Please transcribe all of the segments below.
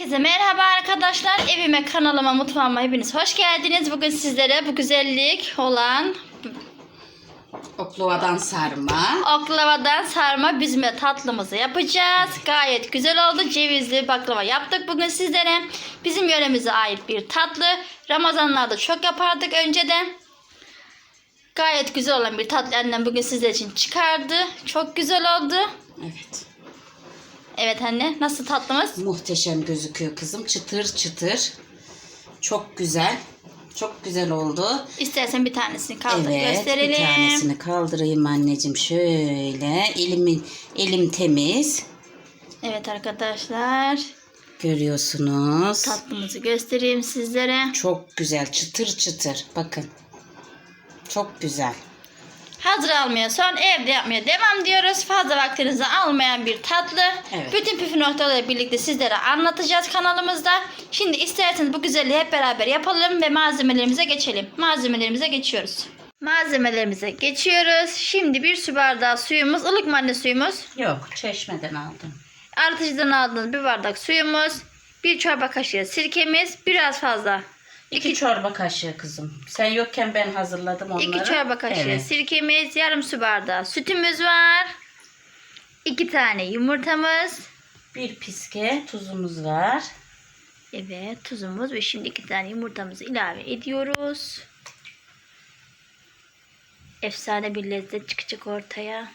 Herkese merhaba arkadaşlar. Evime, kanalıma, mutfağıma hepiniz hoş geldiniz. Bugün sizlere bu güzellik olan Oklava'dan sarma. oklavadan sarma büzme tatlımızı yapacağız. Gayet güzel oldu. Cevizli baklava yaptık bugün sizlere. Bizim yöremize ait bir tatlı. Ramazanlarda çok yapardık önceden. Gayet güzel olan bir tatlı annem bugün sizler için çıkardı. Çok güzel oldu. Evet. Evet anne nasıl tatlımız? Muhteşem gözüküyor kızım. Çıtır çıtır. Çok güzel. Çok güzel oldu. İstersen bir tanesini kaldır evet. gösterelim. Bir tanesini kaldırayım anneciğim. Şöyle. Elimin elim temiz. Evet arkadaşlar. Görüyorsunuz. Tatlımızı göstereyim sizlere. Çok güzel. Çıtır çıtır. Bakın. Çok güzel. Hazır almaya son evde yapmaya devam diyoruz. Fazla vaktinizi almayan bir tatlı. Evet. Bütün püf noktaları birlikte sizlere anlatacağız kanalımızda. Şimdi isterseniz bu güzelliği hep beraber yapalım ve malzemelerimize geçelim. Malzemelerimize geçiyoruz. Malzemelerimize geçiyoruz. Şimdi bir su bardağı suyumuz, ılık mı anne suyumuz. Yok. Çeşmeden aldım. Artıcıdan aldığımız bir bardak suyumuz. Bir çorba kaşığı sirkemiz. Biraz fazla. İki çorba kaşığı kızım. Sen yokken ben hazırladım onları. İki çorba kaşığı Evet. sirkemiz, yarım su bardağı sütümüz var. İki tane yumurtamız. Bir piske tuzumuz var. Evet tuzumuz ve şimdi iki tane yumurtamızı ilave ediyoruz. Efsane bir lezzet çıkacak ortaya.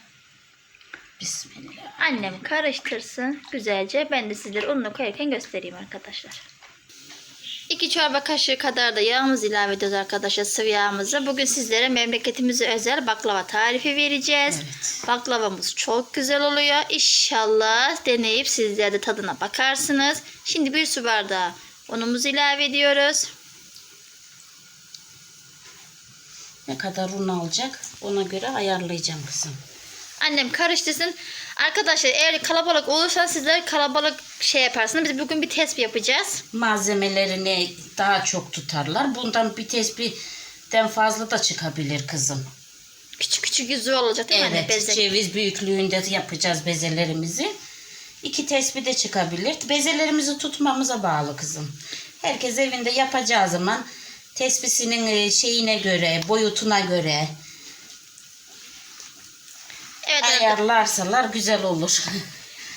Bismillah. Annem karıştırsın güzelce. Ben de sizlere ununu koyarken göstereyim arkadaşlar. 2 çorba kaşığı kadar da yağımızı ilave ediyoruz arkadaşlar sıvı yağımızı. Bugün sizlere memleketimize özel baklava tarifi vereceğiz. Evet. Baklavamız çok güzel oluyor. İnşallah deneyip sizler de tadına bakarsınız. Şimdi bir su bardağı unumuzu ilave ediyoruz. Ne kadar un alacak ona göre ayarlayacağım kızım. Annem karıştırsın. Arkadaşlar eğer kalabalık olursa sizler kalabalık şey yaparsınız. Biz bugün bir tespih yapacağız. Malzemelerini daha çok tutarlar. Bundan bir tespihten fazla da çıkabilir kızım. Küçük küçük yüzü olacak değil mi anne? Evet Bezek. ceviz büyüklüğünde yapacağız bezelerimizi. İki tespih de çıkabilir. Bezelerimizi tutmamıza bağlı kızım. Herkes evinde yapacağı zaman tesbisinin e, şeyine göre, boyutuna göre Evet, ayarlarsalar güzel olur.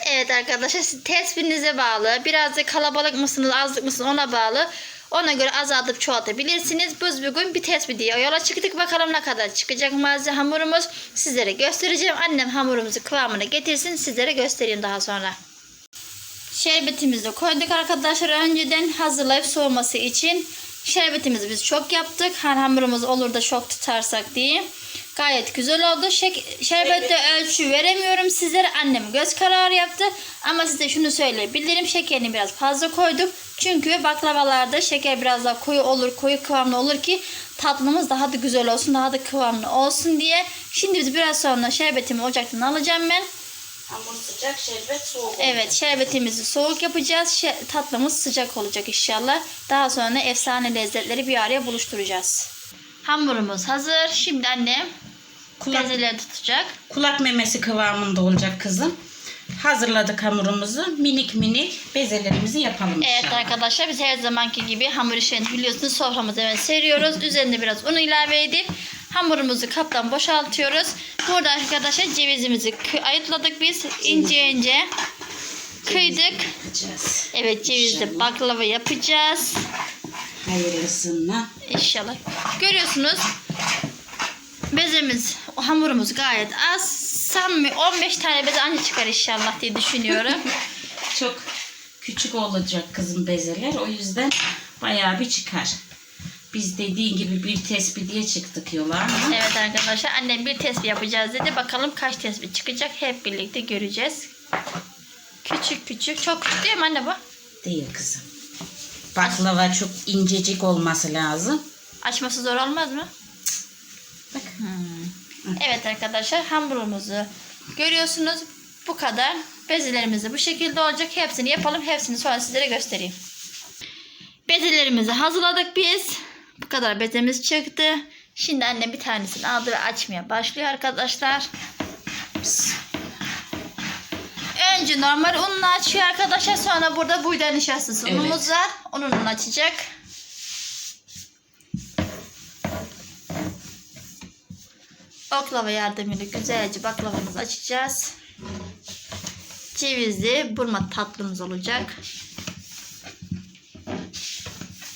Evet arkadaşlar siz tespihinize bağlı. Biraz da kalabalık mısınız azlık mısınız ona bağlı. Ona göre azaltıp çoğaltabilirsiniz. Biz bugün bir tespih diye yola çıktık. Bakalım ne kadar çıkacak malzeme hamurumuz. Sizlere göstereceğim. Annem hamurumuzu kıvamına getirsin. Sizlere göstereyim daha sonra. Şerbetimizi koyduk arkadaşlar önceden hazırlayıp soğuması için. Şerbetimizi biz çok yaptık. Her hamurumuz olur da çok tutarsak diye. Gayet güzel oldu. Şek şerbette ölçü veremiyorum sizlere. Annem göz kararı yaptı. Ama size şunu söyleyebilirim. Şekerini biraz fazla koyduk. Çünkü baklavalarda şeker biraz daha koyu olur, koyu kıvamlı olur ki tatlımız daha da güzel olsun, daha da kıvamlı olsun diye. Şimdi biz biraz sonra şerbetimi ocaktan alacağım ben. Hamur sıcak, şerbet soğuk. Evet şerbetimizi soğuk yapacağız. Şe- tatlımız sıcak olacak inşallah. Daha sonra efsane lezzetleri bir araya buluşturacağız. Hamurumuz hazır. Şimdi annem Kulak, bezeleri tutacak. kulak memesi kıvamında olacak kızım. Hazırladık hamurumuzu. Minik minik bezelerimizi yapalım Evet inşallah. arkadaşlar biz her zamanki gibi hamur işlerini biliyorsunuz soframıza hemen seriyoruz. Üzerine biraz un ilave edip hamurumuzu kaptan boşaltıyoruz. Burada arkadaşlar cevizimizi kı- ayıtladık biz. ince ince kıydık. Yapacağız. Evet cevizli baklava yapacağız. Hayırlısına. İnşallah. Görüyorsunuz bezemiz, hamurumuz gayet az. Sanmıyor 15 tane beze anca çıkar inşallah diye düşünüyorum. Çok küçük olacak kızım bezeler. O yüzden bayağı bir çıkar. Biz dediğin gibi bir tespih diye çıktık yola ama evet arkadaşlar annem bir tespih yapacağız dedi. Bakalım kaç tespih çıkacak hep birlikte göreceğiz. Küçük küçük. Çok küçük değil mi anne bu? değil kızım. Baklava çok incecik olması lazım. Açması zor olmaz mı? Evet arkadaşlar hamurumuzu görüyorsunuz. Bu kadar. Bezelerimiz bu şekilde olacak. Hepsini yapalım. Hepsini sonra sizlere göstereyim. Bezelerimizi hazırladık biz. Bu kadar bezemiz çıktı. Şimdi annem bir tanesini aldı ve açmaya başlıyor arkadaşlar. Önce normal unla açıyor arkadaşlar. Sonra burada buğday nişastası Evet. unumuz var. Onunla açacak. Oklava yardımıyla güzelce baklavamızı açacağız. Cevizli burma tatlımız olacak.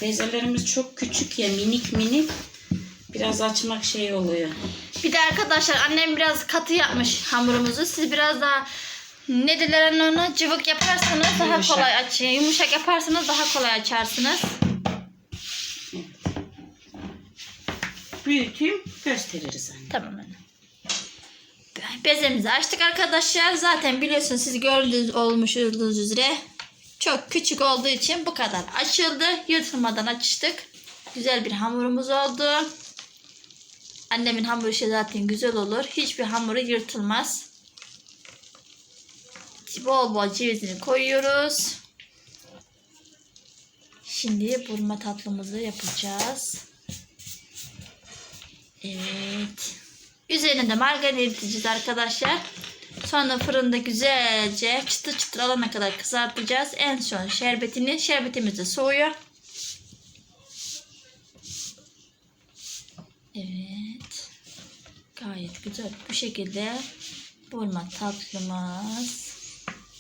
Bezelerimiz çok küçük ya minik minik. Biraz açmak şey oluyor. Bir de arkadaşlar annem biraz katı yapmış hamurumuzu. Siz biraz daha ne derler onu cıvık yaparsanız daha Yumuşak. kolay aç. Yumuşak yaparsanız daha kolay açarsınız. Büyüteyim gösteririz anne. Tamam anne. Bezemizi açtık arkadaşlar. Zaten biliyorsunuz siz gördüğünüz olmuş olduğunuz üzere çok küçük olduğu için bu kadar açıldı. Yırtılmadan açtık. Güzel bir hamurumuz oldu. Annemin hamur işi zaten güzel olur. Hiçbir hamuru yırtılmaz. Bol bol cevizini koyuyoruz. Şimdi burma tatlımızı yapacağız. Evet. Üzerine de margarin eriteceğiz arkadaşlar. Sonra fırında güzelce çıtır çıtır alana kadar kızartacağız. En son şerbetini, şerbetimiz de soğuyor. Evet. Gayet güzel bu şekilde burma tatlımız.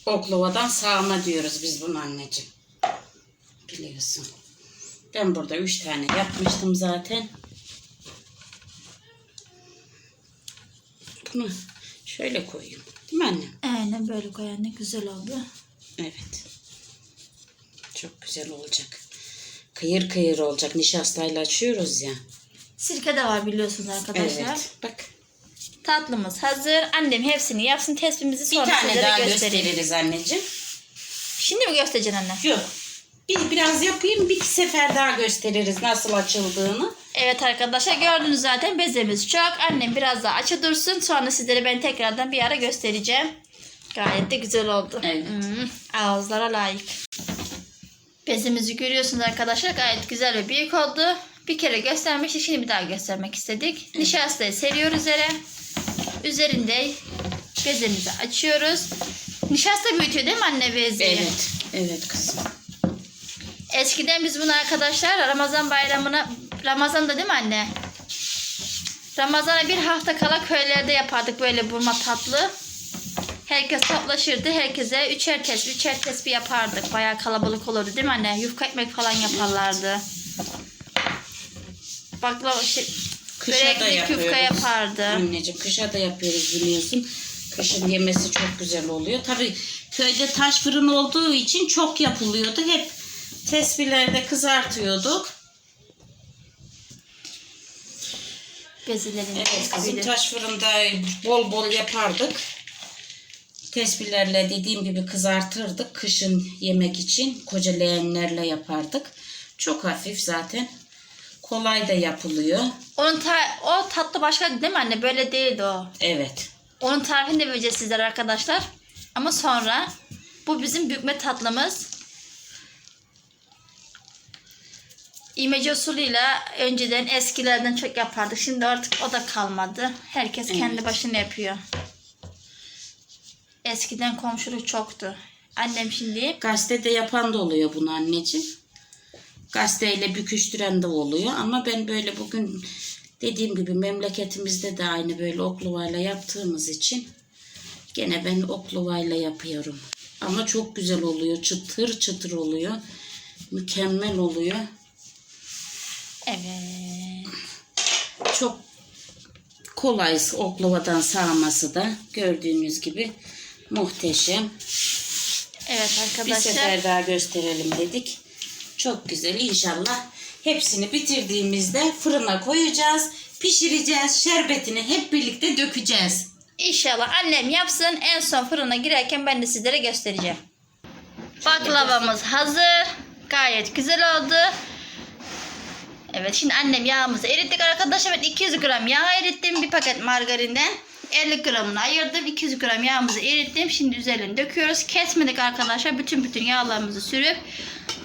Oklava'dan sağma diyoruz biz bunu anneciğim. Biliyorsun. Ben burada üç tane yapmıştım zaten. Bunu şöyle koyayım. Değil mi anne? Aynen böyle koyan ne güzel oldu. Evet. Çok güzel olacak. Kıyır kıyır olacak. Nişastayla açıyoruz ya. Sirke de var biliyorsunuz arkadaşlar. Evet. Bak. Tatlımız hazır. Annem hepsini yapsın. Tespimizi Bir sonra tane sizlere daha göstereyim. gösteririz anneciğim. Şimdi mi göstereceksin anne? Yok. Bir biraz yapayım. Bir sefer daha gösteririz nasıl açıldığını. Evet arkadaşlar gördünüz zaten bezemiz çok. Annem biraz daha açı dursun. Sonra sizlere ben tekrardan bir ara göstereceğim. Gayet de güzel oldu. Evet. Hmm, ağızlara layık. Bezimizi görüyorsunuz arkadaşlar. Gayet güzel ve büyük oldu. Bir kere göstermiştik. Şimdi bir daha göstermek istedik. Nişastayı seriyoruz yere. Üzerinde bezemizi açıyoruz. Nişasta büyütüyor değil mi anne bezeyi? Evet. Evet kızım. Eskiden biz bunu arkadaşlar Ramazan bayramına Ramazan'da değil mi anne? Ramazan'a bir hafta kala köylerde yapardık böyle burma tatlı. Herkes toplaşırdı. Herkese üçer tesbih, üçer tesbih yapardık. Bayağı kalabalık olurdu değil mi anne? Yufka ekmek falan yaparlardı. Baklava şey, Kışa da yapıyoruz. yufka yapardı. Anneciğim kışa da yapıyoruz biliyorsun. Kışın yemesi çok güzel oluyor. Tabii köyde taş fırın olduğu için çok yapılıyordu. Hep tesbihlerde kızartıyorduk. Bezilerin Evet kızım taş fırında bol bol yapardık. Tesbihlerle dediğim gibi kızartırdık. Kışın yemek için koca leğenlerle yapardık. Çok hafif zaten. Kolay da yapılıyor. Onun ta- o tatlı başka değil mi anne? Böyle değildi o. Evet. Onun tarifini de vereceğiz sizlere arkadaşlar. Ama sonra bu bizim bükme tatlımız. İmece usulüyle önceden eskilerden çok yapardık. Şimdi artık o da kalmadı. Herkes kendi Evet. başına yapıyor. Eskiden komşuluk çoktu. Annem şimdi Gazetede yapan da oluyor bunu anneciğim. Gazeteyle büküştüren de oluyor ama ben böyle bugün dediğim gibi memleketimizde de aynı böyle oklavayla yaptığımız için gene ben oklavayla yapıyorum. Ama çok güzel oluyor. Çıtır çıtır oluyor. Mükemmel oluyor. Evet Çok kolay oklavadan sağması da gördüğünüz gibi muhteşem. evet Bir arkadaşlar. sefer daha gösterelim dedik. Çok güzel inşallah. Hepsini bitirdiğimizde fırına koyacağız. Pişireceğiz. Şerbetini hep birlikte dökeceğiz. İnşallah annem yapsın. En son fırına girerken ben de sizlere göstereceğim. Baklavamız hazır. Gayet güzel oldu. Evet şimdi annem yağımızı erittik arkadaşlar. Ben 200 gram yağ erittim. Bir paket margarinden. 50 gramını ayırdım. 200 gram yağımızı erittim. Şimdi üzerine döküyoruz. Kesmedik arkadaşlar. Bütün bütün yağlarımızı sürüp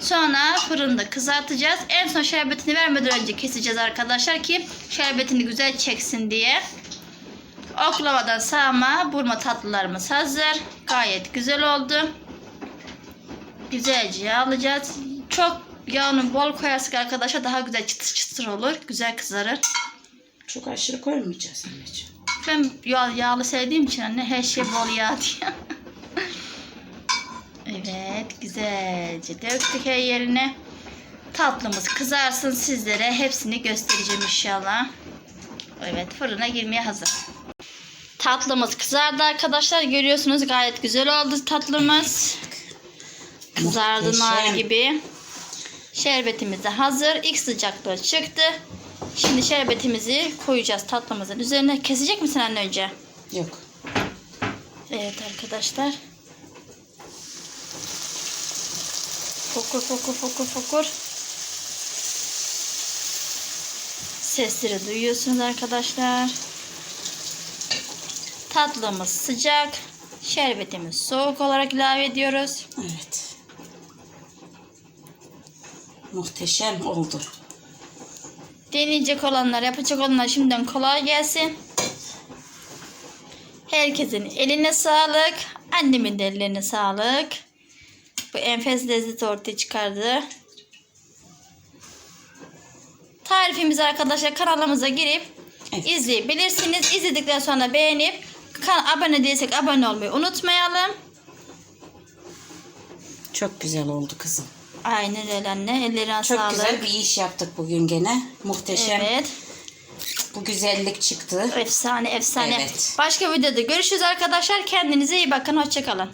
sonra fırında kızartacağız. En son şerbetini vermeden önce keseceğiz arkadaşlar ki şerbetini güzel çeksin diye. Oklavadan sağma burma tatlılarımız hazır. Gayet güzel oldu. Güzelce yağlayacağız. Çok yağını bol koyarsak arkadaşlar daha güzel çıtır çıtır olur. Güzel kızarır. Çok aşırı koymayacağız anneciğim. Ben yağ, yağlı sevdiğim için anne her şey bol yağ diyor. evet güzelce döktük her yerine. Tatlımız kızarsın sizlere hepsini göstereceğim inşallah. Evet fırına girmeye hazır. Tatlımız kızardı arkadaşlar. Görüyorsunuz gayet güzel oldu tatlımız. Kızardı nar gibi. Şerbetimiz de hazır. İlk sıcaklığı çıktı. Şimdi şerbetimizi koyacağız tatlımızın üzerine. Kesecek misin anne önce? Yok. Evet arkadaşlar. Fokur fokur fokur fokur. Sesleri duyuyorsunuz arkadaşlar. Tatlımız sıcak. Şerbetimiz soğuk olarak ilave ediyoruz. Evet. Muhteşem oldu. Deneyecek olanlar, yapacak olanlar şimdiden kolay gelsin. Herkesin eline sağlık. Annemin de ellerine sağlık. Bu enfes lezzeti ortaya çıkardı. Tarifimizi arkadaşlar kanalımıza girip Evet. izleyebilirsiniz. İzledikten sonra beğenip abone değilsek abone olmayı unutmayalım. Çok güzel oldu kızım. Aynen öyle anne. Ellerine Çok sağlık. güzel bir iş yaptık bugün gene. Muhteşem. Evet. Bu güzellik çıktı. Efsane efsane. Evet. Başka videoda görüşürüz arkadaşlar. Kendinize iyi bakın. Hoşçakalın.